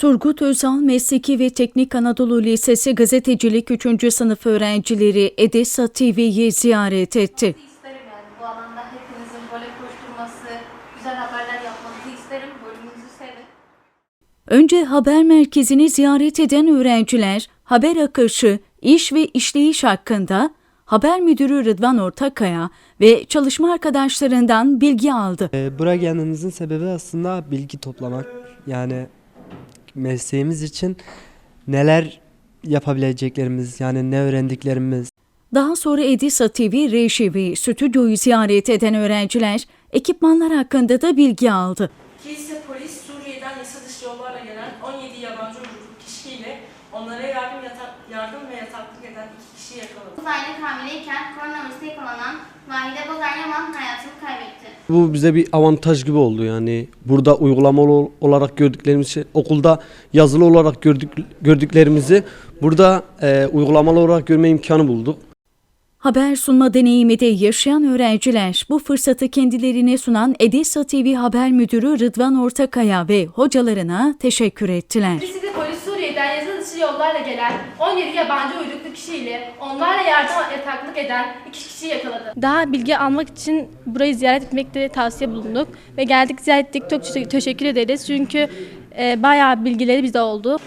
Turgut Özal Mesleki ve Teknik Anadolu Lisesi Gazetecilik 3. sınıf öğrencileri Edessa TV'yi ziyaret etti. İsterim yani bu alanda hepinizin böyle koşturması, güzel haberler yapmanızı isterim. Bölümünüzü sevin. Önce haber merkezini ziyaret eden öğrenciler haber akışı, iş ve işleyiş hakkında haber müdürü Rıdvan Ortakaya ve çalışma arkadaşlarından bilgi aldı. Ee, Buraya gelmemizin sebebi aslında bilgi toplamak. Yani mesleğimiz için neler yapabileceklerimiz, yani ne öğrendiklerimiz, Daha sonra Edisa TV reji ve stüdyoyu ziyaret eden öğrenciler ekipmanlar hakkında da bilgi aldı. Kilise polis Suriye'den yasa dışı yollarla gelen 17 yabancı uyruklu kişiyle onlara yardım, yatak, yataklık eden iki kişiyi yakaladı. 9 aylık hamileyken koronavirüse yakalanan Vahide Bozar Yaman hayatını kaybetti. Bu bize bir avantaj gibi oldu yani. Burada uygulamalı ol- olarak gördüklerimiz şey, okulda yazılı olarak gördük gördüklerimizi burada e, uygulamalı olarak görme imkanı bulduk. Haber sunma deneyimi de yaşayan öğrenciler bu fırsatı kendilerine sunan Edessa TV Haber Müdürü Rıdvan Ortakaya ve hocalarına teşekkür ettiler. Suriye'den yasa dışı yollarla gelen 17 yabancı uyruklu kişiyle onlarla yardım yataklık eden iki kişiyi yakaladı. Daha bilgi almak için burayı ziyaret etmekte tavsiye bulunduk ve geldik ziyaret ettik çok teşekkür ederiz çünkü e, bayağı bilgileri bize oldu.